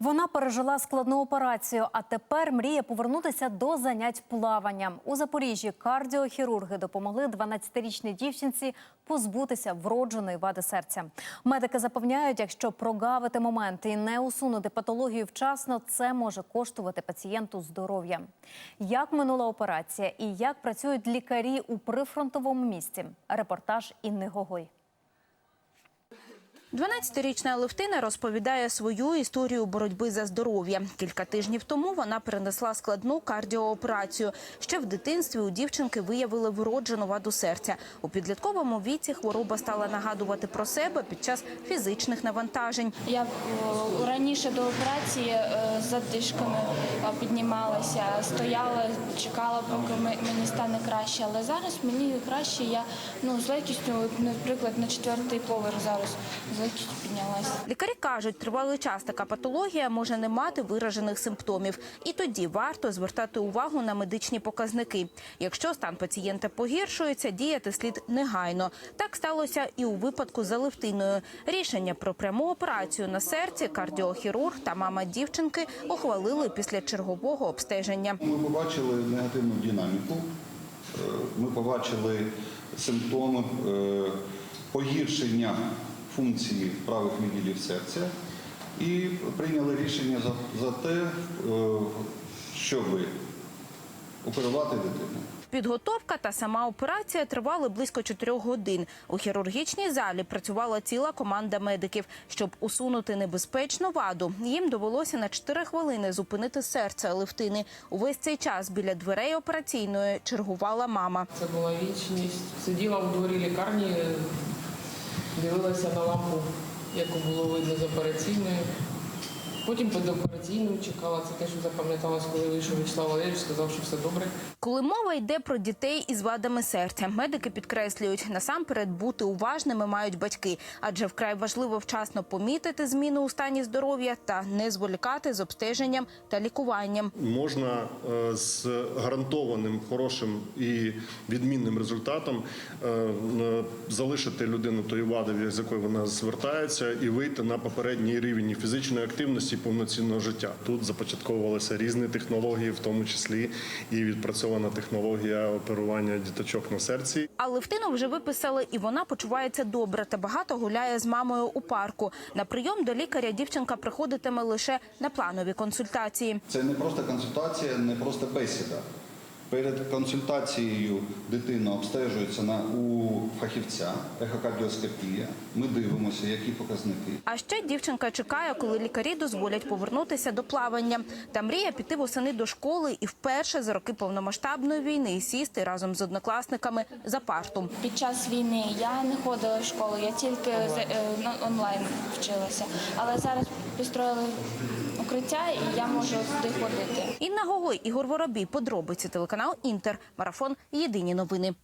Вона пережила складну операцію, а тепер мріє повернутися до занять плаванням. У Запоріжжі кардіохірурги допомогли 12-річній дівчинці позбутися вродженої вади серця. Медики запевняють, якщо прогавити момент і не усунути патологію вчасно, це може коштувати пацієнту здоров'я. Як минула операція і як працюють лікарі у прифронтовому місті? Репортаж Інни Гогой. 12-річна Левтина розповідає свою історію боротьби за здоров'я. Кілька тижнів тому вона перенесла складну кардіооперацію. Ще в дитинстві у дівчинки виявили вроджену ваду серця. У підлітковому віці хвороба стала нагадувати про себе під час фізичних навантажень. Я раніше до операції е, з задишками е, піднімалася, стояла, чекала, поки мені стане краще. Але зараз мені краще. Я ну з легкістю, наприклад, на четвертий поверх зараз з легкістю піднялася. Лікарі кажуть, тривалий час така патологія може не мати виражених симптомів. І тоді варто звертати увагу на медичні показники. Якщо стан пацієнта погіршується, діяти слід негайно. Так сталося і у випадку з Алевтиною. Рішення про пряму операцію на серці кардіохірург та мама дівчинки ухвалили після чергового обстеження. Ми побачили негативну динаміку, е, ми побачили симптоми е, погіршення функції правих відділів серця і прийняли рішення за, за те, е, щоб оперувати дитину. Підготовка та сама операція тривали близько чотирьох годин. У хірургічній залі працювала ціла команда медиків. Щоб усунути небезпечну ваду, їм довелося на 4 хвилини зупинити серце Левтини. Увесь цей час біля дверей операційної чергувала мама. Це була вічність. Сиділа в дворі лікарні, дивилася на лампу, яку було видно з операційної. Потім під операційною чекала. Це те, що запам'яталось, коли вийшов Вячеслав Валерійович, сказав, що все добре. Коли мова йде про дітей із вадами серця, медики підкреслюють, насамперед бути уважними мають батьки, адже вкрай важливо вчасно помітити зміну у стані здоров'я та не зволікати з обстеженням та лікуванням. можна е, з гарантованим хорошим і відмінним результатом е, залишити людину тої вади, з якої вона звертається, і вийти на попередній рівень фізичної активності і повноцінного життя. Тут започатковувалися різні технології, в тому числі і відпрацьована технологія оперування діточок на серці. А Левтину вже виписали, і вона почувається добре та багато гуляє з мамою у парку. На прийом до лікаря дівчинка приходитиме лише на планові консультації. Це не просто консультація, не просто бесіда. Перед консультацією дитина обстежується на, у фахівця, ехокардіоскопія. Ми дивимося, які показники. А ще дівчинка чекає, коли лікарі дозволять повернутися до плавання. Та мріє піти восени до школи і вперше за роки повномасштабної війни сісти разом з однокласниками за парту. Під час війни я не ходила в школу, я тільки з- е, на- онлайн вчилася. Але зараз підстроїли укриття і я можу туди ходити. Інна Гогой, Ігор Воробій, подробиці телеканал Інтер, марафон. Єдині новини.